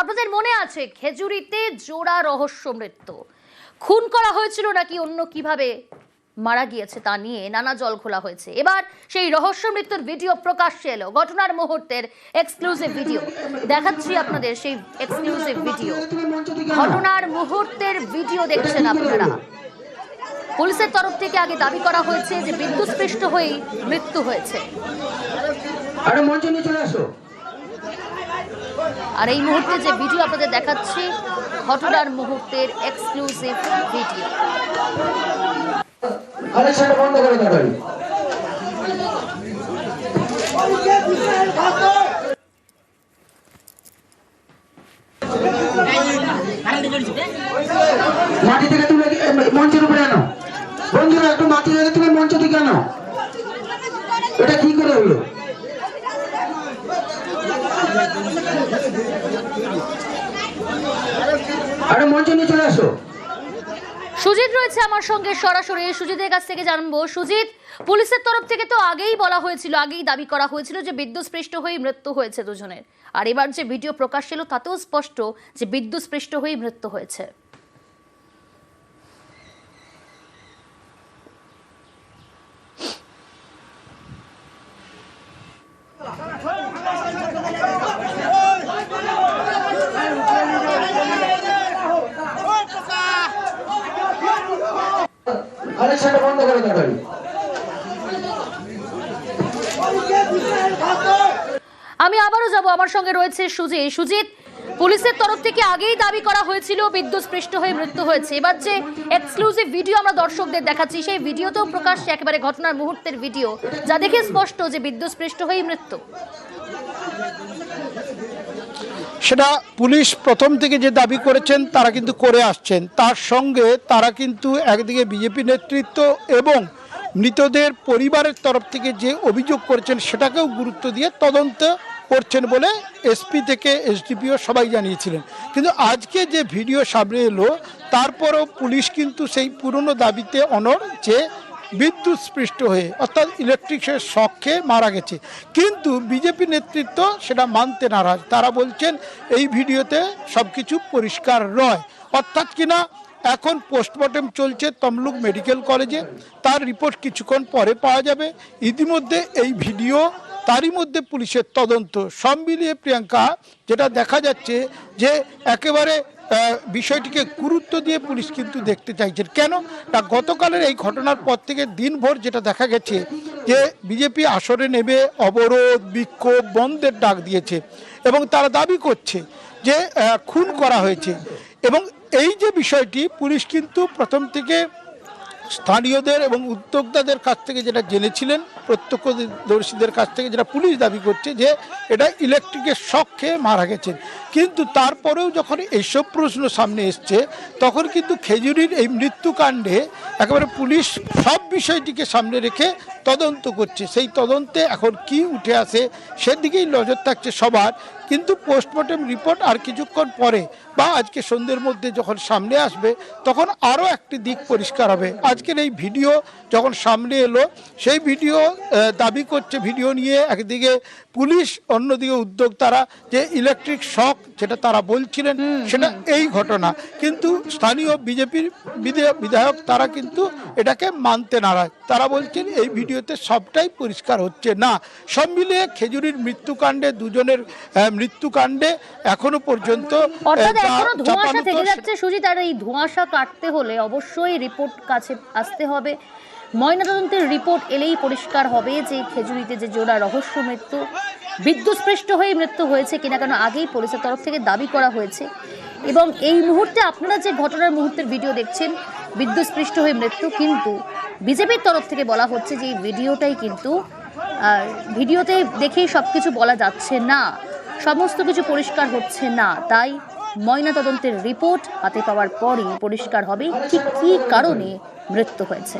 আপনাদের মনে আছে খেজুরিতে জোড়া রহস্য মৃত্যু? খুন করা হয়েছিল নাকি অন্য কীভাবে মারা গিয়েছে তা নিয়ে নানা জল খোলা হয়েছে। এবার সেই রহস্য মৃত্যুর ভিডিও প্রকাশ্যে এলো। ঘটনার মুহূর্তের এক্সক্লুসিভ ভিডিও দেখাচ্ছি আপনাদের সেই এক্সক্লুসিভ ভিডিও ঘটনার মুহূর্তের ভিডিও দেখছেন আপনারা। পুলিশের তরফ থেকে আগে দাবি করা হয়েছে যে বিদ্যুৎস্পৃষ্ট হয়েই মৃত্যু হয়েছে। আরে মঞ্চে নিয়ে চলে আসো। আর এই মুহূর্তে যে ভিডিও আপনাদের দেখাচ্ছি, ঘটনার মুহূর্তের এক্সক্লুসিভ ভিডিও। মাটি থেকে তুলে মঞ্চের উপরে আনো। বন্ধুরা, একটু মাটি থেকে তুলে মঞ্চ থেকে আনো। এটা কি করে হলো? আরে মঞ্চ নিয়ে চলে আসো। সুজিত রয়েছে আমার সঙ্গে সরাসরি। সুজিতের কাছ থেকে জানব। সুজিত, পুলিশের তরফ থেকে তো আগেই বলা হয়েছিল, আগেই দাবি করা হয়েছিল যে বিদ্যুৎস্পৃষ্ট হয়ে মৃত্যু হয়েছে দুজনের। আর এবার যে ভিডিও প্রকাশ এলো, তাতেও স্পষ্ট যে বিদ্যুৎস্পৃষ্ট হয়ে মৃত্যু হয়েছে। বন্ধ করে আমি আবারও যাব, আমার সঙ্গে রয়েছে সুজিত। সুজিত, পুলিশের তরফ থেকে আগেই দাবি করা হয়েছিল, বিদ্যুৎস্পৃষ্ট হয়ে মৃত্যু হয়েছে। এবার যে এক্সক্লুসিভ ভিডিও আমরা দর্শকদের দেখাচ্ছি, সেই ভিডিওতেও প্রকাশ্যে একেবারে ঘটনার মুহূর্তের ভিডিও যা দেখে স্পষ্ট যে বিদ্যুৎস্পৃষ্ট হয়েই মৃত্যু। সেটা পুলিশ প্রথম থেকে যে দাবি করেছেন, তারা কিন্তু করে আসছেন। তার সঙ্গে তারা কিন্তু একদিকে বিজেপি নেতৃত্ব এবং মৃতদের পরিবারের তরফ থেকে যে অভিযোগ করেছেন, সেটাকেও গুরুত্ব দিয়ে তদন্ত করছেন বলে এসপি থেকে এসডিপিও সবাই জানিয়েছিলেন। কিন্তু আজকে যে ভিডিও সামনে এলো, তারপরও পুলিশ কিন্তু সেই পুরনো দাবিতে অনর যে বিদ্যুৎ স্পৃষ্ট হয়ে, অর্থাৎ ইলেকট্রিকের শখ খেয়ে মারা গেছে। কিন্তু বিজেপি নেতৃত্ব সেটা মানতে নারাজ। তারা বলছেন, এই ভিডিওতে সব কিছু পরিষ্কার নয়। অর্থাৎ কিনা, এখন পোস্টমর্টেম চলছে তমলুক মেডিকেল কলেজে তার রিপোর্ট কিছুক্ষণ পরে পাওয়া যাবে। ইতিমধ্যে এই ভিডিও, তারই মধ্যে পুলিশের তদন্ত। সব মিলিয়ে প্রিয়াঙ্কা, যেটা দেখা যাচ্ছে যে একেবারে বিষয়টিকে গুরুত্ব দিয়ে পুলিশ কিন্তু দেখতে চাইছেন। কেন? না, গতকালের এই ঘটনার পর থেকে দিনভর যেটা দেখা গেছে যে বিজেপি আসরে নেবে অবরোধ, বিক্ষোভ, বন্ধের ডাক দিয়েছে এবং তারা দাবি করছে যে খুন করা হয়েছে। এবং এই যে বিষয়টি, পুলিশ কিন্তু প্রথম থেকে স্থানীয়দের এবং উদ্যোক্তাদের কাছ থেকে যেটা জেনেছিলেন, প্রত্যক্ষদর্শীদের কাছ থেকে যেটা পুলিশ দাবি করছে যে এটা ইলেকট্রিকের শখ খেয়ে মারা গেছেন। কিন্তু তারপরেও যখন এইসব প্রশ্ন সামনে এসছে, তখন কিন্তু খেজুরির এই মৃত্যুকাণ্ডে একেবারে পুলিশ সব বিষয়টিকে সামনে রেখে তদন্ত করছে। সেই তদন্তে এখন কি উঠে আসে সেদিকেই নজর থাকছে সবার। কিন্তু পোস্টমর্টেম রিপোর্ট আর কিছুক্ষণ পরে বা আজকে সন্ধ্যের মধ্যে যখন সামনে আসবে তখন আরও একটি দিক পরিষ্কার হবে। আজকের এই ভিডিও যখন সামনে এলো সেই ভিডিও দাবি করছে ভিডিও নিয়ে একদিকে পুলিশ অন্যদিকে উদ্যোক্তারা যে ইলেকট্রিক শক যেটা তারা বলছিলেন সেটা এই ঘটনা। কিন্তু স্থানীয় বিজেপির বিধায়ক তারা কিন্তু এটাকে মানতে নারাজ। তারা বলছেন এই ভিডিওতে সবটাই পরিষ্কার হচ্ছে। না সব মিলিয়ে খেজুরির মৃত্যুকাণ্ডে দুজনের মৃত্যুকাণ্ডে এখনও পর্যন্ত ধোঁয়াশা থেকে যাচ্ছে সুজিত। আর এই ধোঁয়াশা কাটতে হলে অবশ্যই রিপোর্ট কাছে আসতে হবে। ময়নাতদন্তের রিপোর্ট এলেই পরিষ্কার হবে যে খেজুরিতে যে জোড়া রহস্য মৃত্যু বিদ্যুৎস্পৃষ্ট হয়ে মৃত্যু হয়েছে কিনা কেন আগেই পুলিশের তরফ থেকে দাবি করা হয়েছে। এবং এই মুহূর্তে আপনারা যে ঘটনার মুহূর্তের ভিডিও দেখছেন বিদ্যুৎস্পৃষ্ট হয়ে মৃত্যু, কিন্তু বিজেপির তরফ থেকে বলা হচ্ছে যে এই ভিডিওটাই কিন্তু ভিডিওতে দেখেই সবকিছু বলা যাচ্ছে না, সমস্ত কিছু পরিষ্কার হচ্ছে না, তাই ময়নাতদন্তের রিপোর্ট হাতে পাওয়ার পরই পরিষ্কার হবে ঠিক কী কারণে মৃত্যু হয়েছে।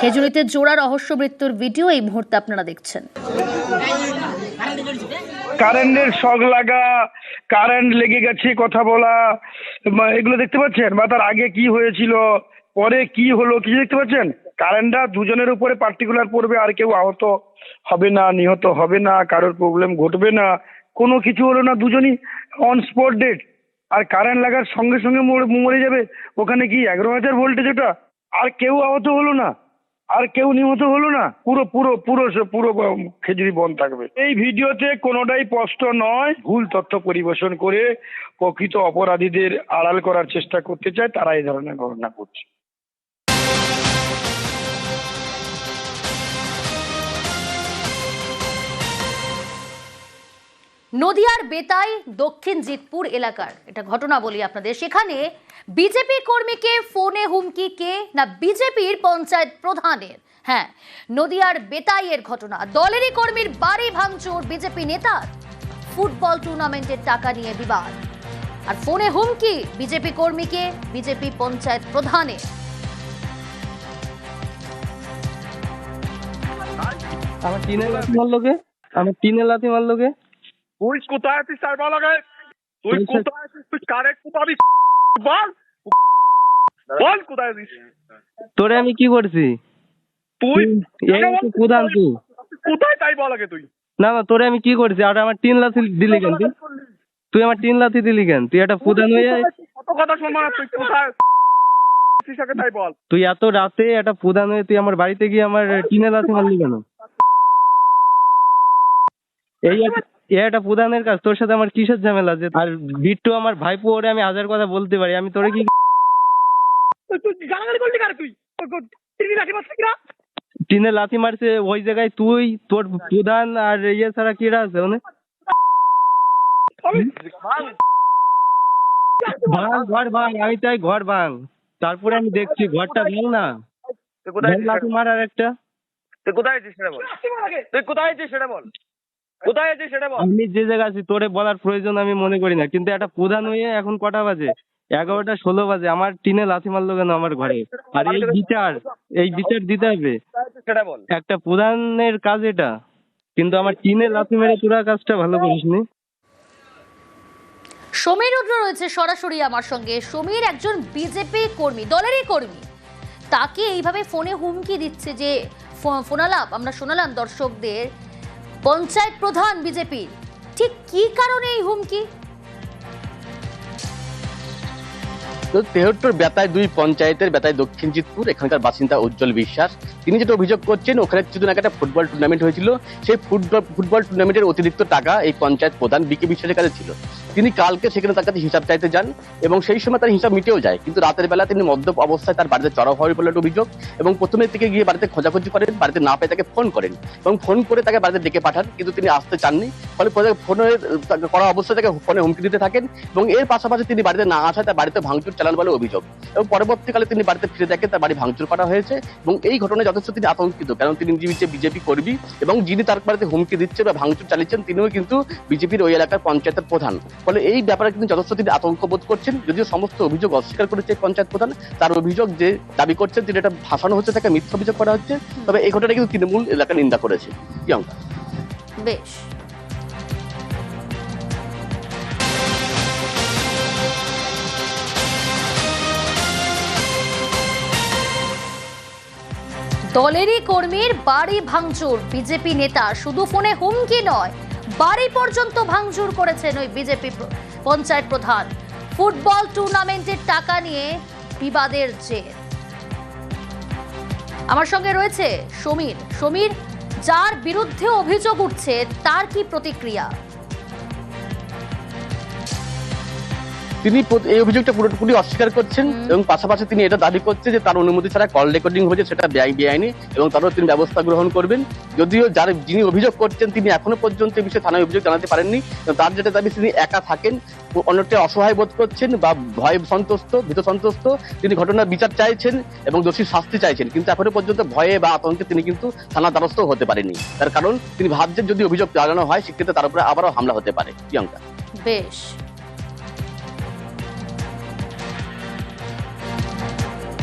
খেজুরিতে জোড়া রহস্য মৃত্যুর ভিডিও এই মুহূর্তে আপনারা দেখছেন। কারেন্টের শক লাগা, কারেন্ট লেগে গেছে, কথা বলা এগুলো দেখতে পাচ্ছেন? বা তার আগে কি হয়েছিল, পরে কি হলো, কিছু দেখতে পাচ্ছেন? কারেন্টটা দুজনের উপরে পার্টিকুলার পড়বে, আর কেউ আহত হবে না, নিহত হবে না, কারোর প্রবলেম ঘটবে না, কোনো কিছু হলো না, দুজনই অন স্পট ডেট আর কারেন্ট লাগার সঙ্গে সঙ্গে মরে যাবে, ওখানে কি এগারো হাজার ভোল্টেজ ওটা? আর কেউ আহত হলো না। আর কেউ নিহত হলো না, পুরো পুরো পুরো পুরো খেজুরি বন থাকবে। এই ভিডিওতে কোনোটাই স্পষ্ট নয়। ভুল তথ্য পরিবেশন করে প্রকৃত অপরাধীদের আড়াল করার চেষ্টা করতে চায়, তারা এই ধরনের ঘটনা করছে। নদিয়ার বেতাই দক্ষিণ জিতপুর এলাকার। এটা ঘটনা বলি আপনাদের। সেখানে বিজেপি কর্মীকে ফোনে হুমকি কে না বিজেপির পঞ্চায়েত প্রধানের? হ্যাঁ নদিয়ার বেতাইয়ের ঘটনা। দলেরই কর্মীর বাড়ি ভাঙচুর বিজেপি নেতার। ফুটবল টুর্নামেন্টের টাকা নিয়ে বিবাদ। আর ফোনে হুমকি বিজেপি কর্মীকে বিজেপি পঞ্চায়েত প্রধানের? আমার টিনে লাথি মারলো কে? আমার টিনে লাথি মারলো কে? কোথায় আছিস? তার বলা গে তুই বলছে- কোথায় আছিস? তুই কারেক্ট কোথাবি বল। বল কোথায় আছিস? তোরে আমি কি করছি? তুই প্রধান তুই কোথায় তাই বল আগে তুই? না না তোরে আমি কি করছি? আর আমার টিন লাথি দিলি কেন তুই? তুই আমার টিন লাথি দিলি কেন? তুই একটা প্রধান হয়ে কত কথা শুনব না তুই কোথায় তাই বল। তুই এত রাতে একটা প্রধান হয়ে তুই আমার বাড়িতে গিয়ে আমার টিনে লাথি মারলি কেন? এই একটা প্রধানের কাজ। তোর সাথে আমার কিসের ঝামেলা? আছে আর বিট্টু আমার ভাইপো ওরে আমি হাজার কথা বলতে পারি। আমি তোরে কি তুই- তুই গালাগালি করলি কারে তুই? টিভি রাখি মারছিস কিনা টিনে লাথি মারছে ওই জায়গায় তুই তোর প্রধান আর ইয়ে ছাড়া কিরা আছে মানে ভাঙ ঘর ভাঙ আমি চাই ঘর ভাঙ। তারপরে আমি দেখছি ঘরটা ভাঙ না। তুই কোথায় লাথি মার আর একটা। তুই কোথায় আছিস সেটা বল। তুই কোথায় আছিস সেটা বল। কোথায় আছিস সেটা বল। আমি যে জায়গায় আছি তোরে বলার প্রয়োজন আমি মনে করি না। কিন্তু একটা প্রধান হয়ে এখন কটা বাজে? এগারোটা ষোলো বাজে। আমার টিনে লাথি মারলো কেন আমার ঘরে? আর এই বিচার এই বিচার দিতে হবে। সেটা বল। একটা প্রধানের কাজ এটা। কিন্তু আমার টিনে লাথি মেরে তোরা কাজটা ভালো করিসনি সমীর রুদ্র রয়েছে সরাসরি আমার সঙ্গে। সমীর একজন বিজেপি কর্মী দলেরই কর্মী। তাকে এইভাবে ফোনে হুমকি দিচ্ছে যে ফোনালাপ আমরা শোনালাম দর্শকদের। পঞ্চায়েত প্রধান বিজেপির ঠিক কি কারণে এই হুমকি? তেহট্টর বেতায় দুই পঞ্চায়েতের বেতায় দক্ষিণ জিতপুর, এখানকার বাসিন্দা উজ্জ্বল বিশ্বাস। তিনি যেটা অভিযোগ করছেন, ওখানে কিছুদিন আগে একটা ফুটবল টুর্নামেন্ট হয়েছিল। সেই ফুটবল ফুটবল টুর্নামেন্টের অতিরিক্ত টাকা এই পঞ্চায়েত প্রধান বিকে বিশ্বাসের কাছে ছিল। তিনি কালকে সেখানে তার কাছে হিসাব চাইতে যান এবং সেই সময় তার হিসাব মিটেও যায়। কিন্তু রাতের বেলা তিনি মদ্যপ অবস্থায় তার বাড়িতে চড়াও হওয়ার বলে একটা অভিযোগ এবং প্রথমে থেকে গিয়ে বাড়িতে খোঁজাখুঁজি করেন, বাড়িতে না পেয়ে তাকে ফোন করেন এবং ফোন করে তাকে বাড়িতে ডেকে পাঠান, কিন্তু তিনি আসতে চাননি। ফলে ফোনে করা অবস্থায় তাকে ফোনে হুমকি দিতে থাকেন এবং এর পাশাপাশি তিনি বাড়িতে না আসায় তার বাড়িতে ভাঙচুর চালান বলে অভিযোগ। এবং পরবর্তীকালে তিনি বাড়িতে ফিরে দেখেন তার বাড়ি ভাঙচুর করা হয়েছে এবং এই ঘটনায় যথেষ্ট তিনি আতঙ্কিত, কারণ তিনি নিজে বিজেপি কর্মী এবং যিনি তার বাড়িতে হুমকি দিচ্ছেন বা ভাঙচুর চালিয়েছেন, তিনিও কিন্তু বিজেপির ওই এলাকার পঞ্চায়েতের প্রধান। ফলে এই ব্যাপারে কিন্তু যথেষ্ট তিনি আতঙ্ক বোধ করছেন। যদিও সমস্ত অভিযোগ অস্বীকার করেছে পঞ্চায়েত প্রধান, তার অভিযোগ যে দাবি করছেন তিনি এটা ভাসানো হচ্ছে, তাকে মিথ্যা অভিযোগ করা হচ্ছে। তবে এই ঘটনা কিন্তু তৃণমূল এলাকা নিন্দা করেছে। প্রিয়ঙ্কা। বেশ। দলেরই কর্মীর বাড়ি ভাঙচুর। বিজেপি নেতা শুধু ফোনে হুমকি নয় বাড়ি পর্যন্ত ভাঙচুর করেছেন ওই বিজেপি পঞ্চায়েত প্রধান। ফুটবল টুর্নামেন্টের টাকা নিয়ে বিবাদের জের। আমার সঙ্গে রয়েছে সমীর। সমীর, যার বিরুদ্ধে অভিযোগ উঠছে, তার কি প্রতিক্রিয়া? তিনি এই অভিযোগটা পুরোপুরি অস্বীকার করছেন এবং পাশাপাশি তিনি এটা দাবি করছে যে তার অনুমতি ছাড়া কল রেকর্ডিং হয়েছে সেটা ব্যয় বেআইনি এবং তারও তিনি ব্যবস্থা গ্রহণ করবেন। যদিও যার যিনি অভিযোগ করছেন তিনি এখনও পর্যন্ত এই বিষয়ে থানায় অভিযোগ জানাতে পারেননি। তার যেটা দাবি তিনি একা থাকেন অনেকটা অসহায় বোধ করছেন বা ভয় সন্তুষ্ট ভীত সন্তুষ্ট। তিনি ঘটনার বিচার চাইছেন এবং দোষীর শাস্তি চাইছেন কিন্তু এখনও পর্যন্ত ভয়ে বা আতঙ্কে তিনি কিন্তু থানা দ্বারস্থ হতে পারেনি তার কারণ তিনি ভাবছেন যদি অভিযোগ জানানো হয় সেক্ষেত্রে তার উপরে আবারও হামলা হতে পারে। প্রিয়াঙ্কা। বেশ।